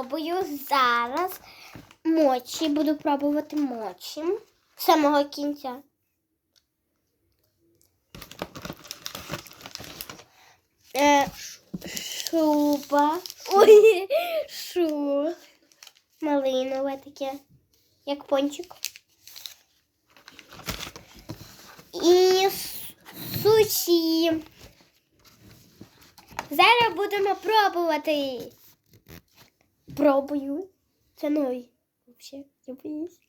пробую зараз мочі. Буду пробувати мочі з самого кінця. Е, шуба. Ой, шу. Малинове таке, як пончик. І суші. Зараз будемо пробувати. Пробую. Це новий. Вообще, я боюсь.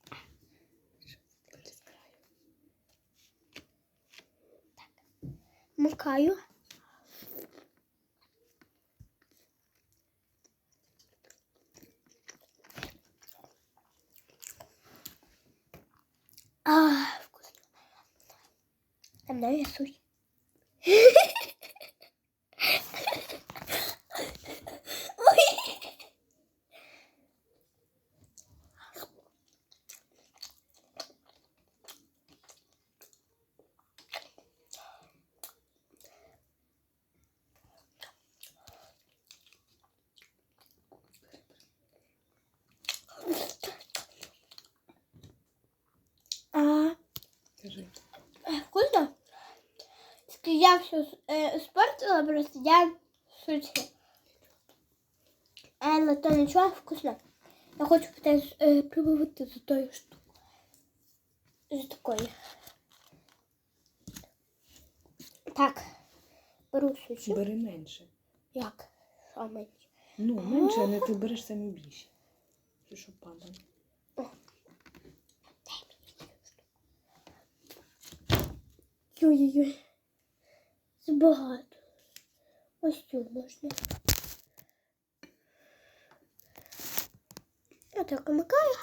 Мукаю. А, вкусно. Там навіть суші. Я все е, спортила, просто я шучу. Але то нічого вкусно. Я хочу теж е, пробувати за тою штукою. За такою. Так. Беру сучі. Бери менше. Як? Що менше? Ну, менше, а не ти береш самі більше. Чи що падає? Ой-ой-ой. Забагато. Ось цю можна. Я так вмикаю.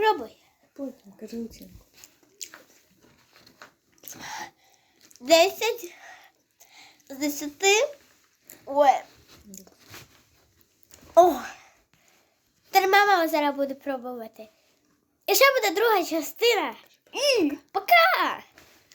Пробуй. Потім, кажи оцінку. 10 з 10. Ой. О. Тепер мама зараз буде пробувати. І ще буде друга частина. Пока!